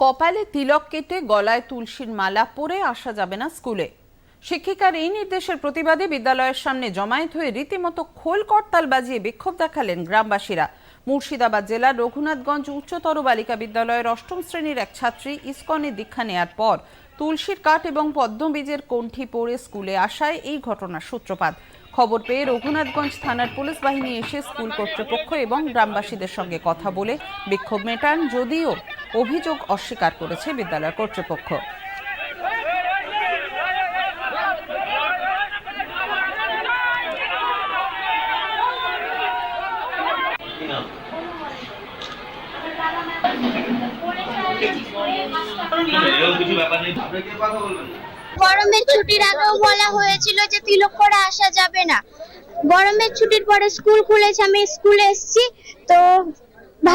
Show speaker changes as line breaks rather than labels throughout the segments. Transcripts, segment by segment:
কপালে তিলক কেটে গলায় তুলসীর মালা পরে আসা যাবে না স্কুলে। শিক্ষিকার এই নির্দেশের প্রতিবাদে বিদ্যালয়ের সামনে জমায়েত হয়ে রীতিমতো খোল করতাল বাজিয়ে বিক্ষোভ দেখালেন গ্রামবাসীরা। মুর্শিদাবাদ জেলার রঘুনাথগঞ্জ উচ্চতর বালিকা বিদ্যালয়ের অষ্টম শ্রেণির এক ছাত্রী ইসকনে দীক্ষা নেয়ার পর তুলসীর কাঠ এবং পদ্মবীজের কণ্ঠি পরে স্কুলে আসায় এই ঘটনার সূত্রপাত। খবর পেয়ে রঘুনাথগঞ্জ থানার পুলিশ বাহিনী এসে স্কুল কর্তৃপক্ষ এবং গ্রামবাসীদের সঙ্গে কথা বলে বিক্ষোভ মেটান, যদিও অভিযোগ অস্বীকার করেছে বিদ্যালয় কর্তৃপক্ষ।
গরমের ছুটির আগেও বলা হয়েছিল যে তিলক করে আসা যাবে না। গরমের ছুটির পরে স্কুল খুলেছে, আমি স্কুলে এসেছি, তো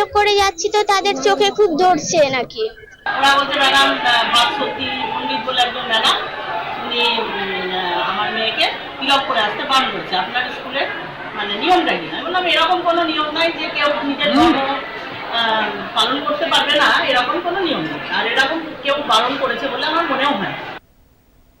তিলক করে যাচ্ছি তো তাদের চোখে খুব ধরছে নাকি?
ওরা বলছে ম্যাডাম ভাস্বতী পণ্ডিত বলে একজন ম্যাডাম উনি আমার মেয়েকে তিলক করে আসতে বারণ করছে। আপনার স্কুলের মানে নিয়মটা কি? আমি বললাম এরকম কোনো নিয়ম নাই যে কেউ নিজের ধর্ম আহ, পালন করতে পারবে না এরকম কোনো নিয়ম নেই। আর এরকম কেউ বারণ করেছে